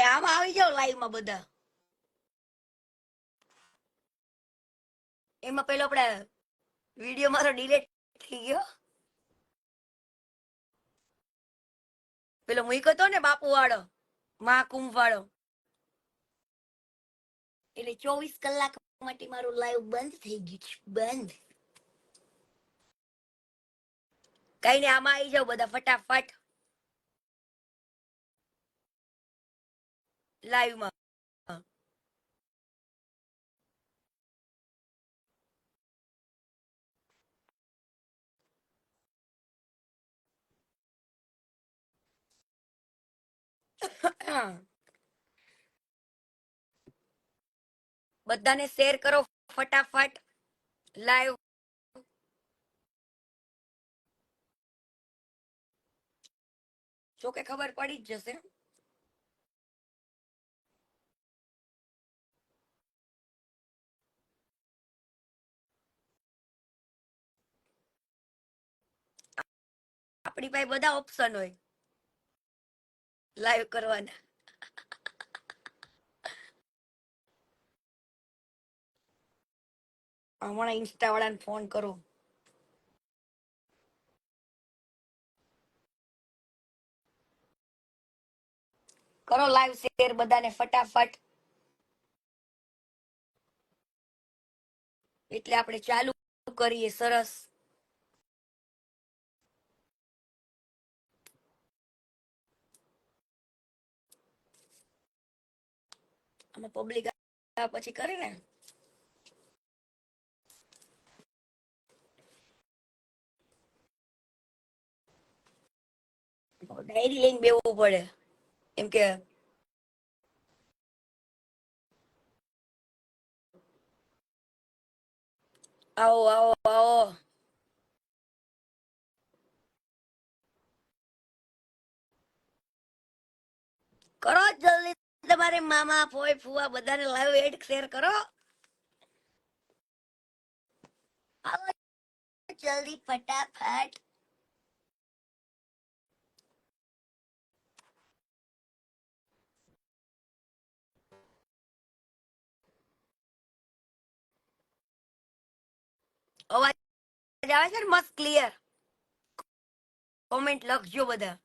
ભાઈ આવી જાવ લાઈવમાં બધા. એમાં પેલો આપણે વીડિયો મારો ડિલીટ થઈ ગયો. પેલો મૂક્યો હતો ને બાપુ વાળો મહાકુંભ વાળો એટલે ચોવીસ કલાક માટે મારું લાઈવ બંધ થઈ ગયું છે, બંધ. કઈ ને આમાં આવી જાઓ બધા, ફટાફટ. લાઈવમાં. બધાને શેર કરો ફટાફટ. લાઈવ. જો કે ખબર પડી જ જશે. આપણી પાસે બધા ઓપ્શન હોય. લાઈવ કરવાના. હમણાં ઇન્સ્ટા વાળાને ફોન કરો. કરો લાઈવ શેર બધાને ફટાફટ. એટલે આપણે ચાલુ કરીએ સરસ. આમાં પબ્લિક પછી કરીને ડાયરી લઈને બેવું પડે. એમ કે આવો આવો આવો. કરો જલ્દી. તમારે મામા ફોય ફુવા બધાને લાઈવ એડ શેર કરો. આવો જલ્દી ફટાફટ. અવાજ આવે છે ને? મસ્ત ક્લિયર કોમેન્ટ લખજો બધા.